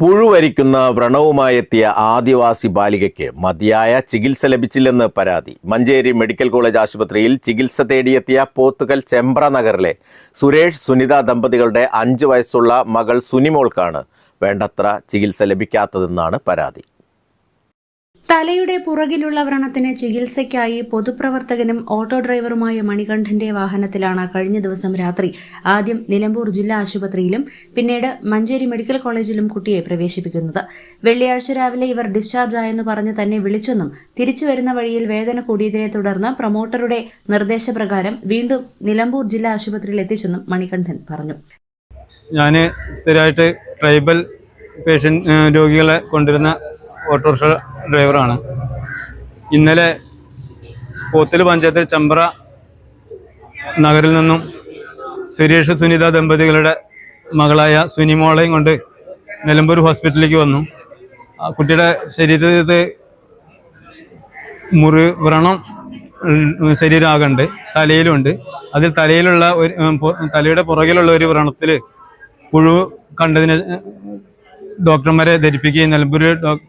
പുഴുവരിക്കുന്ന വ്രണവുമായെത്തിയ ആദിവാസി ബാലികയ്ക്ക് മതിയായ ചികിത്സ ലഭിച്ചില്ലെന്ന് പരാതി. മഞ്ചേരി മെഡിക്കൽ കോളേജ് ആശുപത്രിയിൽ ചികിത്സ തേടിയെത്തിയ പോത്തുകൽ ചെമ്പ്ര നഗറിലെ സുരേഷ് സുനിത ദമ്പതികളുടെ അഞ്ചു വയസ്സുള്ള മകൾ സുനിമോൾക്കാണ് വേണ്ടത്ര ചികിത്സ ലഭിക്കാത്തതെന്നാണ് പരാതി. തലയുടെ പുറകിലുള്ള വ്രണത്തിന് ചികിത്സയ്ക്കായി പൊതുപ്രവർത്തകനും ഓട്ടോ ഡ്രൈവറുമായ മണികണ്ഠന്റെ വാഹനത്തിലാണ് കഴിഞ്ഞ ദിവസം രാത്രി ആദ്യം നിലമ്പൂർ ജില്ലാ ആശുപത്രിയിലും പിന്നീട് മഞ്ചേരി മെഡിക്കൽ കോളേജിലും കുട്ടിയെ പ്രവേശിപ്പിക്കുന്നത്. വെള്ളിയാഴ്ച രാവിലെ ഇവർ ഡിസ്ചാർജ് ആയെന്ന് പറഞ്ഞ് തന്നെ വിളിച്ചെന്നും തിരിച്ചു വരുന്ന വഴിയിൽ വേദന കൂടിയതിനെ തുടർന്ന് പ്രൊമോട്ടറുടെ നിർദ്ദേശപ്രകാരം വീണ്ടും നിലമ്പൂർ ജില്ലാ ആശുപത്രിയിൽ എത്തിച്ചെന്നും മണികണ്ഠൻ പറഞ്ഞു. ഞാൻ സ്ഥിരമായിട്ട് ട്രൈബൽ പേഷ്യൻ രോഗികളെ കൊണ്ടുവരുന്ന ഓട്ടോറിക്ഷ ഡ്രൈവറാണ്. ഇന്നലെ പോത്തൽ പഞ്ചായത്തിൽ ചമ്പ്ര നഗറിൽ നിന്നും സുരേഷ് സുനിത ദമ്പതികളുടെ മകളായ സുനിമോളെയും കൊണ്ട് നിലമ്പൂർ ഹോസ്പിറ്റലിലേക്ക് വന്നു. ആ കുട്ടിയുടെ ശരീരത്തിൽ മുറി വ്രണം ശരീരാകുണ്ട് തലയിലുണ്ട്. അതിൽ തലയിലുള്ള ഒരു തലയുടെ പുറകിലുള്ള ഒരു വ്രണത്തിൽ പുഴു കണ്ടതിന് ഡോക്ടർമാരെ ധരിപ്പിക്കുകയും നിലമ്പൂർ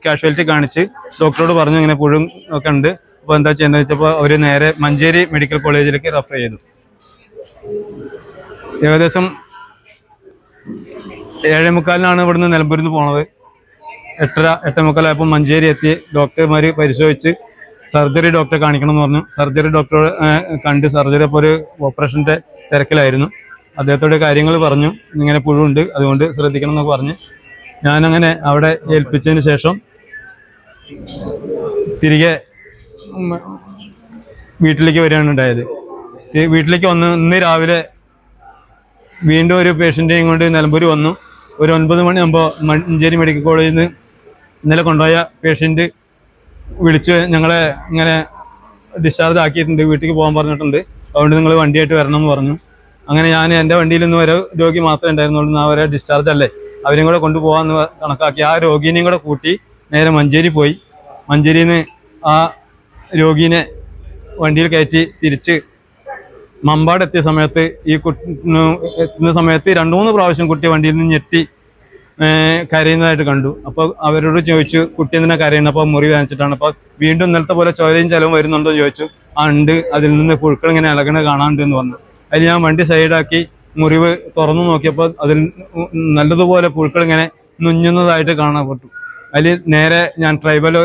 കാഷ്വാലിറ്റി കാണിച്ച് ഡോക്ടറോട് പറഞ്ഞു ഇങ്ങനെ പുഴും ഒക്കെ ഉണ്ട്. അപ്പോൾ എന്താ ചെയ്യുന്നത് വെച്ചപ്പോൾ അവർ നേരെ മഞ്ചേരി മെഡിക്കൽ കോളേജിലേക്ക് റെഫർ ചെയ്തു. ഏകദേശം ഏഴേ മുക്കാലിനാണ് ഇവിടുന്ന് നിലമ്പൂരിൽ നിന്ന് പോണത്. എട്ടര എട്ടേ മുക്കാലായപ്പോൾ മഞ്ചേരി എത്തി. ഡോക്ടർമാർ പരിശോധിച്ച് സർജറി ഡോക്ടറെ കാണിക്കണം എന്ന് പറഞ്ഞു. സർജറി ഡോക്ടറെ കണ്ട് സർജറി അപ്പോൾ ഒരു ഓപ്പറേഷന്റെ തിരക്കിലായിരുന്നു. അദ്ദേഹത്തോട് കാര്യങ്ങൾ പറഞ്ഞു. ഇങ്ങനെ പുഴുണ്ട് അതുകൊണ്ട് ശ്രദ്ധിക്കണം എന്നൊക്കെ പറഞ്ഞ്. ഞാനങ്ങനെ അവിടെ ഏൽപ്പിച്ചതിന് ശേഷം തിരികെ വീട്ടിലേക്ക് വരികയാണ് ഉണ്ടായത്. വീട്ടിലേക്ക് വന്ന് ഇന്ന് രാവിലെ വീണ്ടും ഒരു പേഷ്യന്റെയും കൊണ്ട് നിലമ്പൂർ വന്നു. ഒരു ഒൻപത് മണിയാകുമ്പോൾ മഞ്ചേരി മെഡിക്കൽ കോളേജിൽ നിന്ന് ഇന്നലെ കൊണ്ടുപോയ പേഷ്യന്റ് വിളിച്ച് ഞങ്ങളെ ഇങ്ങനെ ഡിസ്ചാർജ് ആക്കിയിട്ടുണ്ട്. വീട്ടിലേക്ക് പോകാൻ പറഞ്ഞിട്ടുണ്ട്. അതുകൊണ്ട് നിങ്ങൾ വണ്ടിയായിട്ട് വരണം എന്ന് പറഞ്ഞു. അങ്ങനെ ഞാൻ എന്റെ വണ്ടിയിൽ നിന്ന് ഒരു രോഗി മാത്രമേ ഉണ്ടായിരുന്നുള്ളൂ. എന്നാൽ അവരെ ഡിസ്ചാർജ് അല്ലേ? അവരെയും കൂടെ കൊണ്ടുപോകാമെന്ന് കണക്കാക്കി ആ രോഗിനെയും കൂടെ കൂട്ടി നേരെ മഞ്ചേരി പോയി. മഞ്ചേരിയിൽ നിന്ന് ആ രോഗീനെ വണ്ടിയിൽ കയറ്റി തിരിച്ച് മമ്പാട് എത്തിയ സമയത്ത് ഈ കുട്ടി എത്തുന്ന സമയത്ത് രണ്ടു മൂന്ന് പ്രാവശ്യം കുട്ടി വണ്ടിയിൽ നിന്ന് ഞെട്ടി കരയുന്നതായിട്ട് കണ്ടു. അപ്പോൾ അവരോട് ചോദിച്ചു കുട്ടി എന്തിനാ കരയുന്നത് അപ്പോൾ മുറി വാങ്ങിച്ചിട്ടാണ് അപ്പോൾ വീണ്ടും ഇന്നലത്തെ പോലെ ചോരയും ചെലവും വരുന്നുണ്ടോ? എന്ന് ചോദിച്ചു. ആ ഉണ്ട്. അതിൽ നിന്ന് പുഴുക്കൾ ഇങ്ങനെ ഇളകണ കാണാണ്ട് എന്ന് പറഞ്ഞു. അതിൽ ഞാൻ വണ്ടി സൈഡാക്കി മുറിവ് തുറന്നു നോക്കിയപ്പോൾ അതിൽ നല്ലതുപോലെ പുഴുക്കൾ ഇങ്ങനെ നുഞ്ഞുന്നതായിട്ട് കാണപ്പെട്ടു. അതിൽ നേരെ ഞാൻ ട്രൈബൽ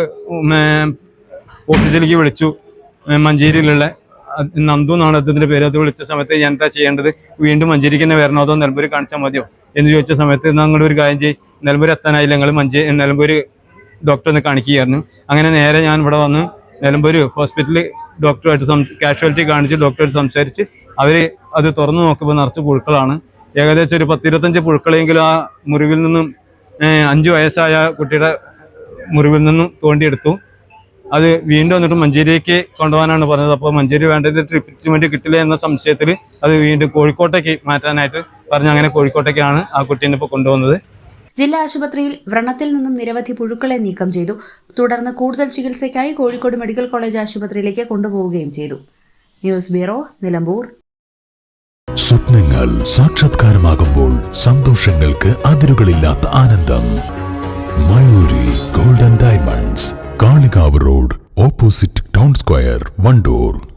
ഓഫീസിലേക്ക് വിളിച്ചു. മഞ്ചേരിയിലുള്ള നന്ദു എന്നാണ് അദ്ദേഹത്തിന്റെ പേര്. അത് വിളിച്ച സമയത്ത് ഞാൻ എന്താ ചെയ്യേണ്ടത്? വീണ്ടും മഞ്ചേരിക്ക് തന്നെ വരണോ? അതോ നിലമ്പൂർ കാണിച്ചാൽ മതിയോ? എന്ന് ചോദിച്ച സമയത്ത് നിങ്ങൾ ഒരു കാര്യം ചെയ്യും. നിലമ്പൂർ എത്താനായില്ല. ഞങ്ങൾ മഞ്ചേരി നിലമ്പൂർ ഡോക്ടറിനെ കാണിക്കുകയായിരുന്നു. അങ്ങനെ നേരെ ഞാൻ ഇവിടെ വന്ന് നിലമ്പൂർ ഹോസ്പിറ്റലിൽ ഡോക്ടറുമായിട്ട് സം കാഷ്വാലിറ്റി കാണിച്ച് ഡോക്ടറുമായിട്ട് സംസാരിച്ച് അവർ അത് തുറന്നു നോക്കുമ്പോൾ നിറച്ച് പുഴുക്കളാണ്. ഏകദേശം ഒരു പത്തിരുപത്തഞ്ച് പുഴുക്കളെങ്കിലും ആ മുറിവിൽ നിന്നും അഞ്ചു വയസ്സായ കുട്ടിയുടെ മുറിവിൽ നിന്നും തോണ്ടിയെടുത്തു. അത് വീണ്ടും വന്നിട്ട് മഞ്ചേരിക്ക് കൊണ്ടുപോകാനാണ് പറഞ്ഞത്. അപ്പോൾ മഞ്ചേരി വേണ്ടത് ട്രീറ്റ്മെന്റ് കിട്ടില്ല എന്ന സംശയത്തിൽ അത് വീണ്ടും കോഴിക്കോട്ടേക്ക് മാറ്റാനായിട്ട് പറഞ്ഞ് അങ്ങനെ കോഴിക്കോട്ടേക്കാണ് ആ കുട്ടീനെ ഇപ്പോൾ കൊണ്ടുവന്നത് ജില്ലാ ആശുപത്രിയിൽ വ്രണത്തിൽ നിന്നും നിരവധി പുഴുക്കളെ നീക്കം ചെയ്തു. തുടർന്ന് കൂടുതൽ ചികിത്സയ്ക്കായി കോഴിക്കോട് മെഡിക്കൽ കോളേജ് ആശുപത്രിയിലേക്ക് കൊണ്ടുപോവുകയും ചെയ്തു. News bureau Nilambur. സ്വപ്നങ്ങൾ സാക്ഷാത്കാരമാകുമ്പോൾ സന്തോഷങ്ങൾക്ക് അതിരുകളില്ലാത്ത ആനന്ദം. Mayuri golden diamonds Kalikavu road opposite town square Wandoor.